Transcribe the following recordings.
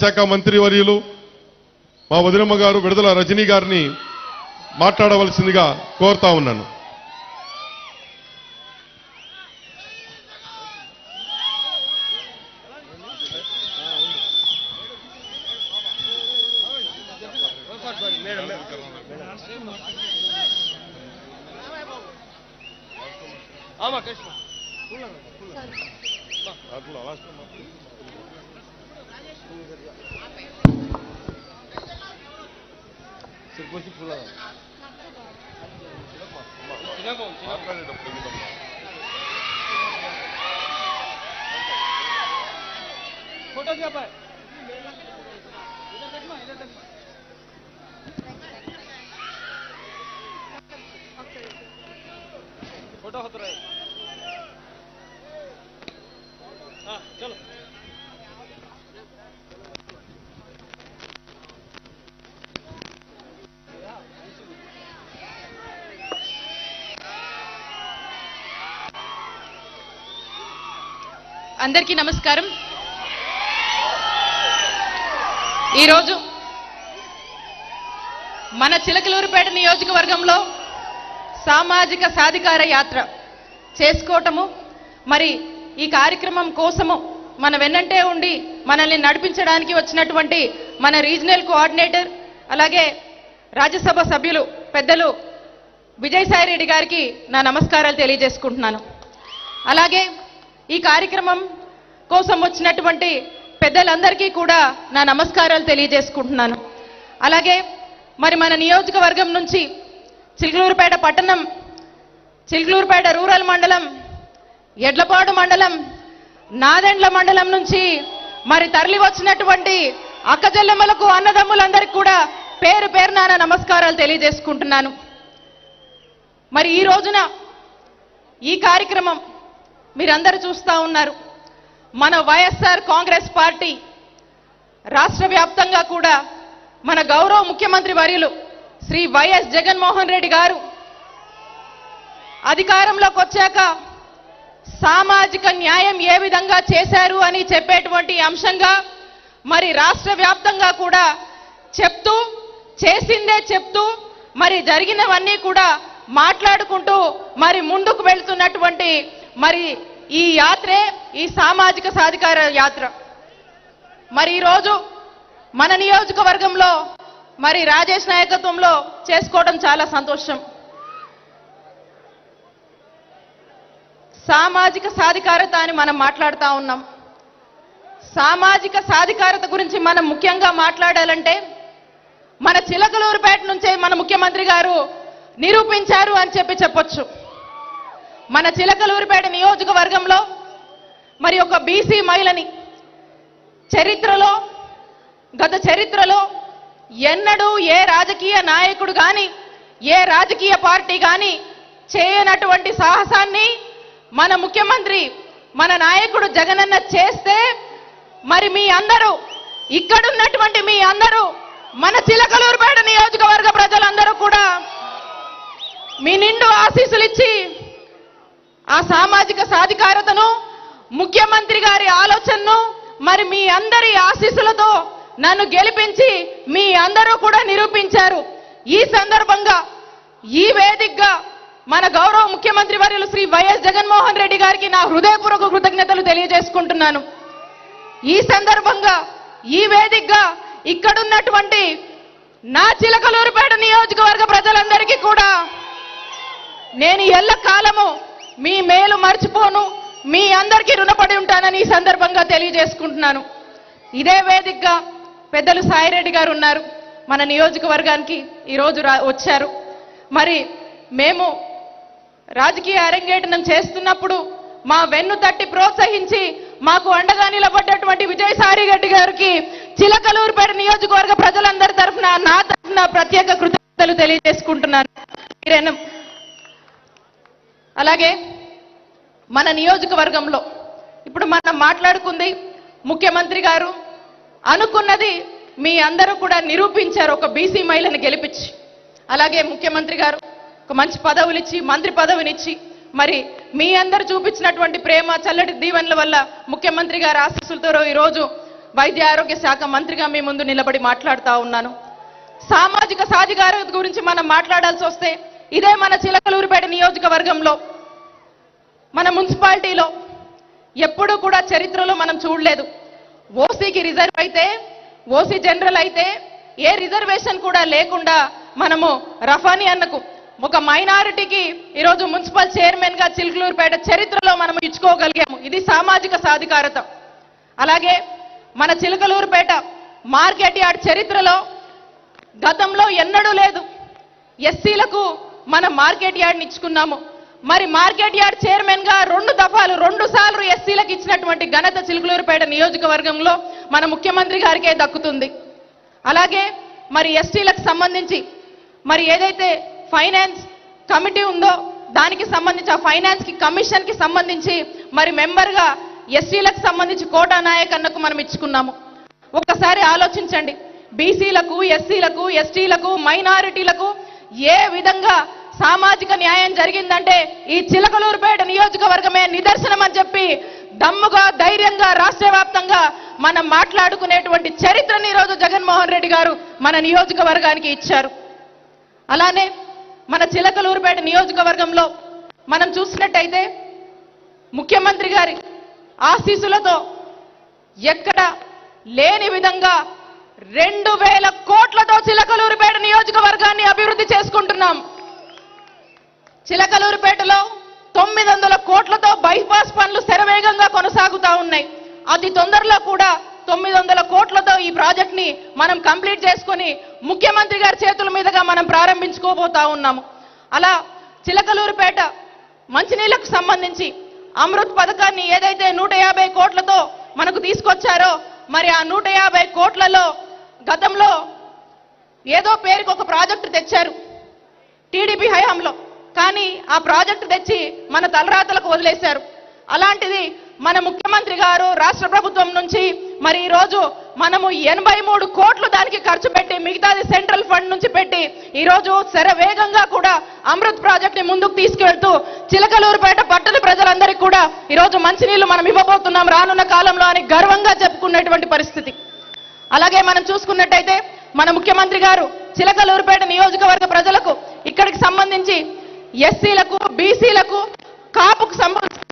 శాఖ మంత్రి వర్యులు మా వదినమ్మ గారు విడుదల రజనీ గారిని మాట్లాడవలసిందిగా కోరుతా ఉన్నాను. Sirkusi pulang. Cirebon, Cirebon. Foto siapa? Photo होत रहे हाँ चलो అందరికీ నమస్కారం. ఈరోజు మన చిలకలూరుపేట నియోజకవర్గంలో సామాజిక సాధికార యాత్ర చేసుకోవటము మరి ఈ కార్యక్రమం కోసము మన వెన్నంటే ఉండి మనల్ని నడిపించడానికి వచ్చినటువంటి మన రీజనల్ కోఆర్డినేటర్ అలాగే రాజ్యసభ సభ్యులు పెద్దలు విజయసాయి రెడ్డి గారికి నా నమస్కారాలు తెలియజేసుకుంటున్నాను. అలాగే ఈ కార్యక్రమం కోసం వచ్చినటువంటి పెద్దలందరికీ కూడా నా నమస్కారాలు తెలియజేసుకుంటున్నాను. అలాగే మరి మన నియోజకవర్గం నుంచి చిలుకలూరుపేట పట్టణం చిలుకలూరుపేట రూరల్ మండలం ఎడ్లపాడు మండలం నాదెండ్ల మండలం నుంచి మరి తరలి వచ్చినటువంటి అక్కజల్లెమ్మలకు అన్నదమ్ములందరికీ కూడా పేరు పేరు నా నమస్కారాలు తెలియజేసుకుంటున్నాను. మరి ఈ రోజున ఈ కార్యక్రమం మీరందరూ చూస్తా ఉన్నారు. మన వైఎస్ఆర్ కాంగ్రెస్ పార్టీ రాష్ట్ర వ్యాప్తంగా కూడా మన గౌరవ ముఖ్యమంత్రి వర్యులు శ్రీ వైఎస్ జగన్మోహన్ రెడ్డి గారు అధికారంలోకి వచ్చాక సామాజిక న్యాయం ఏ విధంగా చేశారు అని చెప్పేటువంటి అంశంగా మరి రాష్ట్ర వ్యాప్తంగా కూడా చెప్తూ చేసిందే చెప్తూ మరి జరిగినవన్నీ కూడా మాట్లాడుకుంటూ మరి ముందుకు వెళ్తున్నటువంటి మరి ఈ యాత్రే ఈ సామాజిక సాధికార యాత్ర. మరి ఈరోజు మన నియోజకవర్గంలో మరి రాజేష్ నాయకత్వంలో చేసుకోవడం చాలా సంతోషం. సామాజిక సాధికారత అని మనం మాట్లాడుతూ ఉన్నాం. సామాజిక సాధికారత గురించి మనం ముఖ్యంగా మాట్లాడాలంటే మన చిలకలూరుపేట నుంచే మన ముఖ్యమంత్రి గారు నిరూపించారు అని చెప్పి చెప్పొచ్చు. మన చిలకలూరిపేట నియోజకవర్గంలో మరి ఒక బీసీ మహిళని చరిత్రలో గత చరిత్రలో ఎన్నడూ ఏ రాజకీయ నాయకుడు కానీ ఏ రాజకీయ పార్టీ కానీ చేయనటువంటి సాహసాన్ని మన ముఖ్యమంత్రి మన నాయకుడు జగనన్న చేస్తే మరి మీ అందరూ ఇక్కడున్నటువంటి మీ అందరూ మన చిలకలూరుపేట నియోజకవర్గ ప్రజలందరూ కూడా మీ నిండు ఆశీస్సులు ఇచ్చి ఆ సామాజిక సాధికారతను ముఖ్యమంత్రి గారి ఆలోచనను మరి మీ అందరి ఆశీస్సులతో నన్ను గెలిపించి మీ అందరూ కూడా నిరూపించారు. ఈ సందర్భంగా ఈ వేదికగా మన గౌరవ ముఖ్యమంత్రి వర్యులు శ్రీ వైఎస్ జగన్మోహన్ రెడ్డి గారికి నా హృదయపూర్వక కృతజ్ఞతలు తెలియజేసుకుంటున్నాను. ఈ సందర్భంగా ఈ వేదికగా ఇక్కడున్నటువంటి నా చిలకలూరుపేట నియోజకవర్గ ప్రజలందరికీ కూడా నేను ఎల్ల కాలము మీ మేలు మర్చిపోను. మీ అందరికీ రుణపడి ఉంటానని ఈ సందర్భంగా తెలియజేసుకుంటున్నాను. ఇదే వేదికగా పెద్దలు సాయిరెడ్డి గారు ఉన్నారు. మన నియోజకవర్గానికి ఈరోజు రా వచ్చారు. మరి మేము రాజకీయ అరంగేటనం చేస్తున్నప్పుడు మా వెన్ను తట్టి ప్రోత్సహించి మాకు అండగా నిలబడ్డటువంటి విజయసాయి రెడ్డి గారికి చిలకలూరుపేట నియోజకవర్గ ప్రజలందరి తరఫున నా తరఫున ప్రత్యేక కృతజ్ఞతలు తెలియజేసుకుంటున్నాను. అలాగే మన నియోజకవర్గంలో ఇప్పుడు మనం మాట్లాడుకుంది ముఖ్యమంత్రి గారు అనుకున్నది మీ అందరూ కూడా నిరూపించారు ఒక బీసీ మహిళను గెలిపించి. అలాగే ముఖ్యమంత్రి గారు ఒక మంచి పదవులు ఇచ్చి మంత్రి పదవినిచ్చి మరి మీ అందరు చూపించినటువంటి ప్రేమ చల్లటి దీవెనల వల్ల ముఖ్యమంత్రి గారు ఆశీస్సులతో ఈరోజు వైద్య ఆరోగ్య శాఖ మంత్రిగా మీ ముందు నిలబడి మాట్లాడుతూ ఉన్నాను. సామాజిక సాధికారత గురించి మనం మాట్లాడాల్సి వస్తే ఇదే మన చిలకలూరుపేట నియోజకవర్గంలో మన మున్సిపాలిటీలో ఎప్పుడూ కూడా చరిత్రలో మనం చూడలేదు. ఓసీకి రిజర్వ్ అయితే ఓసీ జనరల్ అయితే ఏ రిజర్వేషన్ కూడా లేకుండా మనము రఫానీ అన్నకు ఒక మైనారిటీకి ఈరోజు మున్సిపల్ చైర్మన్గా చిలుకలూరుపేట చరిత్రలో మనం ఇచ్చుకోగలిగాము. ఇది సామాజిక సాధికారత. అలాగే మన చిలకలూరుపేట మార్కెట్ యార్డ్ చరిత్రలో గతంలో ఎన్నడూ లేదు. ఎస్సీలకు మన మార్కెట్ యార్డ్ని ఇచ్చుకున్నాము. మరి మార్కెట్ యార్డ్ చైర్మన్గా రెండు దఫాలు రెండు సార్లు ఎస్సీలకు ఇచ్చినటువంటి ఘనత చిలుకలూరుపేట నియోజకవర్గంలో మన ముఖ్యమంత్రి గారికే దక్కుతుంది. అలాగే మరి ఎస్టీలకు సంబంధించి మరి ఏదైతే ఫైనాన్స్ కమిటీ ఉందో దానికి సంబంధించి ఆ ఫైనాన్స్కి కమిషన్కి సంబంధించి మరి మెంబర్గా ఎస్సీలకు సంబంధించి కోటా నాయక్ అన్నకు మనం ఇచ్చుకున్నాము. ఒక్కసారి ఆలోచించండి. బీసీలకు ఎస్సీలకు ఎస్టీలకు మైనారిటీలకు ఏ విధంగా సామాజిక న్యాయం జరిగిందంటే ఈ చిలకలూరుపేట నియోజకవర్గమే నిదర్శనం అని చెప్పి దమ్ముగా ధైర్యంగా రాష్ట్ర వ్యాప్తంగా మనం మాట్లాడుకునేటువంటి చరిత్రని ఈరోజు జగన్మోహన్ రెడ్డి గారు మన నియోజకవర్గానికి ఇచ్చారు. అలానే మన చిలకలూరుపేట నియోజకవర్గంలో మనం చూసినట్టయితే ముఖ్యమంత్రి గారి ఆశీస్సులతో ఎక్కడ లేని విధంగా రెండు వేల కోట్లతో చిలకలూరుపేట నియోజకవర్గాన్ని అభివృద్ధి చేసుకుంటున్నాం. చిలకలూరుపేటలో తొమ్మిది వందల కోట్లతో బైపాస్ పనులు శరవేగంగా కొనసాగుతా ఉన్నాయి. అతి తొందరలో కూడా తొమ్మిది వందల కోట్లతో ఈ ప్రాజెక్ట్ని మనం కంప్లీట్ చేసుకొని ముఖ్యమంత్రి గారి చేతుల మీదుగా మనం ప్రారంభించుకోబోతా ఉన్నాము. అలా చిలకలూరుపేట మంచినీళ్ళకు సంబంధించి అమృత్ పథకాన్ని ఏదైతే నూట యాభై కోట్లతో మనకు తీసుకొచ్చారో మరి ఆ నూట యాభై కోట్లలో గతంలో ఏదో పేరుకు ఒక ప్రాజెక్టు తెచ్చారు. టీడీపీ హయాంలో. కానీ ఆ ప్రాజెక్టు తెచ్చి మన తలరాతలకు వదిలేశారు. అలాంటిది మన ముఖ్యమంత్రి గారు రాష్ట్ర ప్రభుత్వం నుంచి మరి ఈరోజు మనము ఎనభై మూడు కోట్లు దానికి ఖర్చు పెట్టి మిగతాది సెంట్రల్ ఫండ్ నుంచి పెట్టి ఈరోజు శరవేగంగా కూడా అమృత్ ప్రాజెక్ట్ని ముందుకు తీసుకెళ్తూ చిలకలూరుపేట పట్టణ ప్రజలందరికీ కూడా ఈరోజు మంచినీళ్ళు మంచినీళ్ళు మనం ఇవ్వబోతున్నాం రానున్న కాలంలో అని గర్వంగా చెప్పుకున్నటువంటి పరిస్థితి. అలాగే మనం చూసుకున్నట్టయితే మన ముఖ్యమంత్రి గారు చిలకలూరుపేట నియోజకవర్గ ప్రజలకు ఇక్కడికి సంబంధించి ఎస్సీలకు బీసీలకు కాపుకు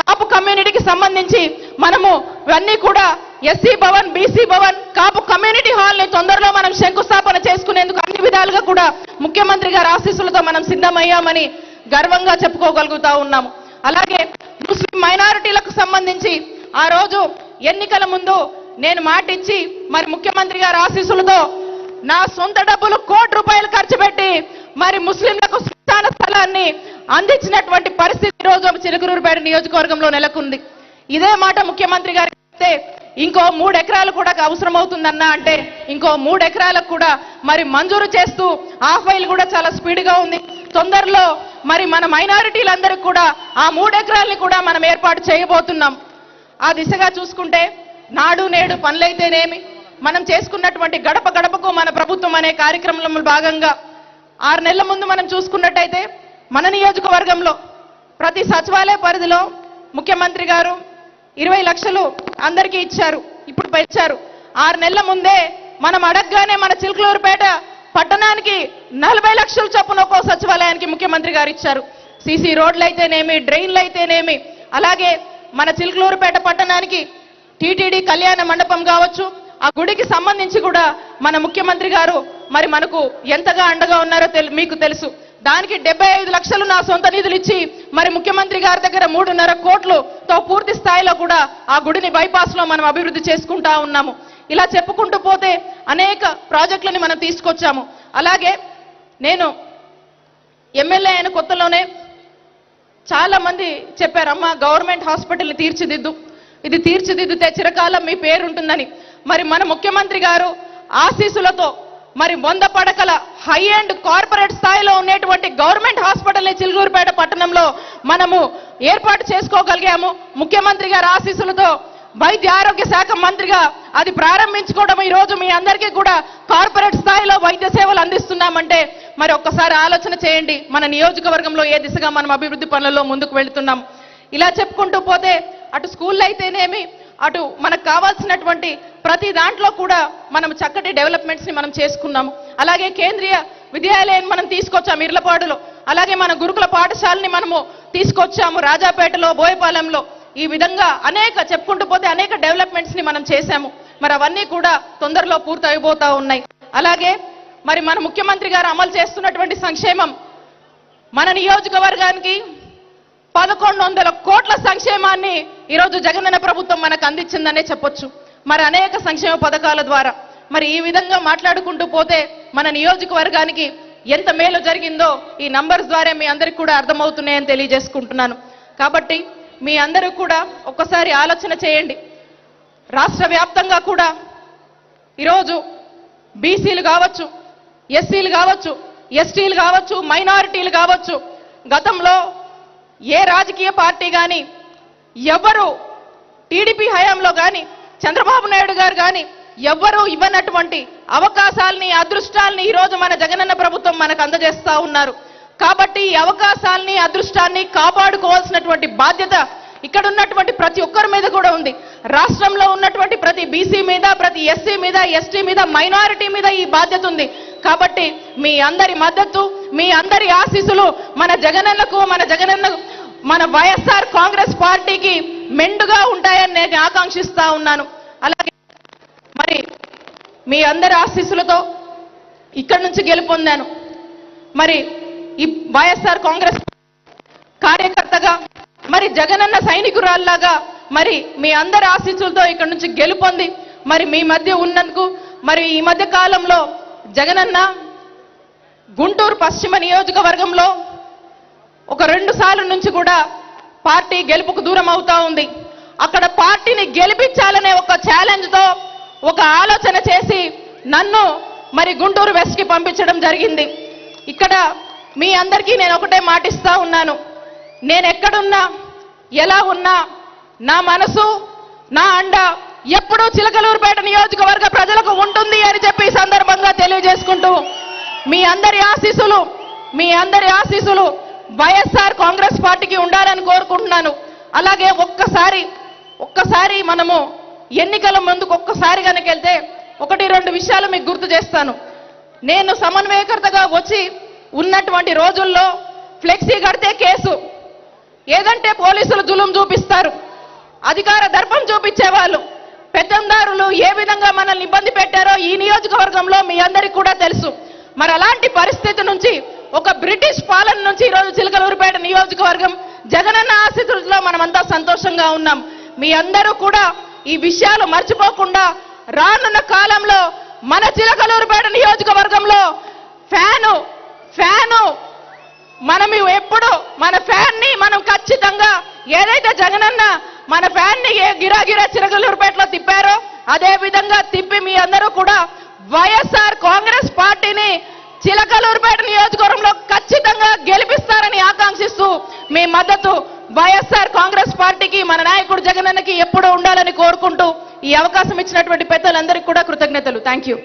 కాపు కమ్యూనిటీకి సంబంధించి మనము ఇవన్నీ కూడా SC Bhavan BC Bhavan Kapu community హాల్ని తొందరలో మనం శంకుస్థాపన చేసుకునేందుకు అన్ని విధాలుగా కూడా ముఖ్యమంత్రి గారి ఆశీస్సులతో మనం సిద్ధమయ్యామని గర్వంగా చెప్పుకోగలుగుతా ఉన్నాము. అలాగే ముస్లిం మైనారిటీలకు సంబంధించి ఆ రోజు ఎన్నికల ముందు నేను మాటిచ్చి మరి ముఖ్యమంత్రి గారి ఆశీస్సులతో నా సొంత డబ్బులు కోటి రూపాయలు ఖర్చు పెట్టి మరి ముస్లింలకు స్థాన స్థలాన్ని అందించినటువంటి పరిస్థితి ఈరోజు రోజు చిలుకూరుపేట నియోజకవర్గంలో నెలకొంది. ఇదే మాట ముఖ్యమంత్రి గారికి చెప్తే ఇంకో మూడు ఎకరాలు కూడా అవసరం అవుతుందన్నా అంటే ఇంకో మూడు ఎకరాలకు కూడా మరి మంజూరు చేస్తూ ఆ ఫైల్ కూడా చాలా స్పీడ్గా ఉంది. తొందరలో మరి మన మైనారిటీలందరికీ కూడా ఆ మూడు ఎకరాలని కూడా మనం ఏర్పాటు చేయబోతున్నాం. ఆ దిశగా చూసుకుంటే నాడు నేడు పనులైతేనేమి మనం చేసుకున్నటువంటి గడప గడపకు మన ప్రభుత్వం అనే కార్యక్రమంలో భాగంగా ఆరు నెలల ముందు మనం చూసుకున్నట్టయితే మన నియోజకవర్గంలో ప్రతి సచివాలయ పరిధిలో ముఖ్యమంత్రి గారు ఇరవై లక్షలు అందరికీ ఇచ్చారు ఇప్పుడు పెంచారు. ఆరు నెలల ముందే మనం అడగగానే మన చిలుకలూరుపేట పట్టణానికి నలభై లక్షల చొప్పున ఒక్కో సచివాలయానికి ముఖ్యమంత్రి గారు ఇచ్చారు. సీసీ రోడ్లు అయితేనేమి డ్రైన్లు అయితేనేమి అలాగే మన చిలుకలూరుపేట పట్టణానికి టీటీడీ కళ్యాణ మండపం కావచ్చు ఆ గుడికి సంబంధించి కూడా మన ముఖ్యమంత్రి గారు మరి మనకు ఎంతగా అండగా ఉన్నారో మీకు తెలుసు. దానికి డెబ్బై ఐదు లక్షలు నా సొంత నిధులు ఇచ్చి మరి ముఖ్యమంత్రి గారి దగ్గర మూడున్నర కోట్లుతో పూర్తి స్థాయిలో కూడా ఆ గుడిని బైపాస్లో మనం అభివృద్ధి చేసుకుంటా ఉన్నాము. ఇలా చెప్పుకుంటూ పోతే అనేక ప్రాజెక్టులని మనం తీసుకొచ్చాము. అలాగే నేను ఎమ్మెల్యే అయిన కొత్తలోనే చాలా మంది చెప్పారమ్మా గవర్నమెంట్ హాస్పిటల్ని తీర్చిదిద్దు. ఇది తీర్చిదిద్దితే చిరకాలం మీ పేరు ఉంటుందని మరి మన ముఖ్యమంత్రి గారు ఆశీసులతో మరి వంద పడకల హై అండ్ కార్పొరేట్ స్థాయిలో ఉండేటువంటి గవర్నమెంట్ హాస్పిటల్ని చిలుగురుపేట పట్టణంలో మనము ఏర్పాటు చేసుకోగలిగాము. ముఖ్యమంత్రి గారి ఆశీస్సులతో వైద్య ఆరోగ్య శాఖ మంత్రిగా అది ప్రారంభించుకోవడం ఈ రోజు మీ అందరికీ కూడా కార్పొరేట్ స్థాయిలో వైద్య సేవలు అందిస్తున్నామంటే మరి ఒక్కసారి ఆలోచన చేయండి. మన నియోజకవర్గంలో ఏ దిశగా మనం అభివృద్ధి పనులలో ముందుకు వెళుతున్నాం. ఇలా చెప్పుకుంటూ పోతే అటు స్కూల్ అయితేనేమి అటు మనకు కావాల్సినటువంటి ప్రతి దాంట్లో కూడా మనం చక్కటి డెవలప్మెంట్స్ని మనం చేసుకున్నాము. అలాగే కేంద్రీయ విద్యాలయాన్ని మనం తీసుకొచ్చాము ఇర్లపాడులో. అలాగే మన గురుకుల పాఠశాలని మనము తీసుకొచ్చాము రాజాపేటలో బోయపాలెంలో. ఈ విధంగా అనేక చెప్పుకుంటూ పోతే అనేక డెవలప్మెంట్స్ని మనం చేశాము. మరి అవన్నీ కూడా తొందరలో పూర్తయిపోతా ఉన్నాయి. అలాగే మరి మన ముఖ్యమంత్రి గారు అమలు చేస్తున్నటువంటి సంక్షేమం మన నియోజకవర్గానికి పదకొండు వందల కోట్ల సంక్షేమాన్ని ఈరోజు జగనన్న ప్రభుత్వం మనకు అందించిందనే చెప్పొచ్చు. మరి అనేక సంక్షేమ పథకాల ద్వారా మరి ఈ విధంగా మాట్లాడుకుంటూ పోతే మన నియోజకవర్గానికి ఎంత మేలు జరిగిందో ఈ నంబర్స్ ద్వారా మీ అందరికి కూడా అర్థమవుతున్నాయని తెలియజేసుకుంటున్నాను. కాబట్టి మీ అందరూ కూడా ఒక్కసారి ఆలోచన చేయండి. రాష్ట్ర వ్యాప్తంగా కూడా ఈరోజు బీసీలు కావచ్చు ఎస్సీలు కావచ్చు ఎస్టీలు కావచ్చు మైనారిటీలు కావచ్చు గతంలో ఏ రాజకీయ పార్టీ కానీ ఎవరు టీడీపీ హయాంలో కానీ చంద్రబాబు నాయుడు గారు కానీ ఎవ్వరూ ఇవ్వనటువంటి అవకాశాలని అదృష్టాల్ని ఈరోజు మన జగనన్న ప్రభుత్వం మనకు అందజేస్తా ఉన్నారు. కాబట్టి ఈ అవకాశాల్ని అదృష్టాన్ని కాపాడుకోవాల్సినటువంటి బాధ్యత ఇక్కడ ఉన్నటువంటి ప్రతి ఒక్కరి మీద కూడా ఉంది. రాష్ట్రంలో ఉన్నటువంటి ప్రతి బీసీ మీద ప్రతి ఎస్సీ మీద ఎస్టీ మీద మైనారిటీ మీద ఈ బాధ్యత ఉంది. కాబట్టి మీ అందరి మద్దతు మీ అందరి ఆశీస్సులు మన జగనన్నకు మన జగనన్న మన వైఎస్ఆర్ కాంగ్రెస్ పార్టీకి మెండుగా ఉంటాయని నేను ఆకాంక్షిస్తా ఉన్నాను. అలాగే మరి మీ అందరి ఆశీస్సులతో ఇక్కడ నుంచి గెలుపొందాను. మరి ఈ వైఎస్ఆర్ కాంగ్రెస్ కార్యకర్తగా మరి జగనన్న సైనికురాల్లాగా మరి మీ అందరి ఆశీస్సులతో ఇక్కడ నుంచి గెలుపొంది మరి మీ మధ్య ఉన్నందుకు మరి ఈ మధ్య కాలంలో జగనన్న గుంటూరు పశ్చిమ నియోజకవర్గంలో ఒక రెండు సార్లు నుంచి కూడా పార్టీ గెలుపుకు దూరం అవుతా ఉంది. అక్కడ పార్టీని గెలిపించాలనే ఒక ఛాలెంజ్తో ఒక ఆలోచన చేసి నన్ను మరి గుంటూరు వెస్ట్కి పంపించడం జరిగింది. ఇక్కడ మీ అందరికీ నేను ఒకటే మాటిస్తా ఉన్నాను. నేను ఎక్కడున్నా ఎలా ఉన్నా? నా మనసు నా అండ ఎప్పుడూ చిలకలూరుపేట నియోజకవర్గ ప్రజలకు ఉంటుంది అని చెప్పి సందర్భంగా తెలియజేసుకుంటూ మీ అందరి ఆశీస్సులు మీ అందరి ఆశీస్సులు వైఎస్ఆర్ కాంగ్రెస్ పార్టీకి ఉండాలని కోరుకుంటున్నాను. అలాగే ఒక్కసారి ఒక్కసారి మనము ఎన్నికల ముందుకు ఒక్కసారి కనుక వెళ్తే ఒకటి రెండు విషయాలు మీకు గుర్తు చేస్తాను. నేను సమన్వయకర్తగా వచ్చి ఉన్నటువంటి రోజుల్లో ఫ్లెక్సీ కడితే కేసు. ఏదంటే పోలీసులు జులుం చూపిస్తారు. అధికార దర్పం చూపించేవాళ్ళు. పెద్దందారులు ఏ విధంగా మనల్ని ఇబ్బంది పెట్టారో ఈ నియోజకవర్గంలో మీ అందరికీ కూడా తెలుసు. మరి అలాంటి పరిస్థితి నుంచి ఒక బ్రిటిష్ పాలన నుంచి ఈరోజు చిలకలూరుపేట నియోజకవర్గం జగనన్న ఆశీస్సులో మనమంతా సంతోషంగా ఉన్నాం. మీ అందరూ కూడా ఈ విషయాలు మర్చిపోకుండా రానున్న కాలంలో మన చిలకలూరుపేట నియోజకవర్గంలో ఫ్యాను ఫ్యాను మనం ఎప్పుడు మన ఫ్యాన్ని మనం ఖచ్చితంగా ఏదైతే జగనన్న మన ఫ్యాన్ని ఏ గిరాగిరా చిరగలూరుపేటలో తిప్పారో అదే విధంగా తిప్పి మీ అందరూ కూడా వైఎస్ఆర్ కాంగ్రెస్ పార్టీని చిలకలూరుపేట నియోజకవర్గంలో ఖచ్చితంగా గెలిపిస్తారని ఆకాంక్షిస్తూ మీ మద్దతు వైఎస్ఆర్ కాంగ్రెస్ పార్టీకి మన నాయకుడు జగనన్నకి ఎప్పుడూ ఉండాలని కోరుకుంటూ ఈ అవకాశం ఇచ్చినటువంటి పెద్దలందరికీ కూడా కృతజ్ఞతలు. Thank you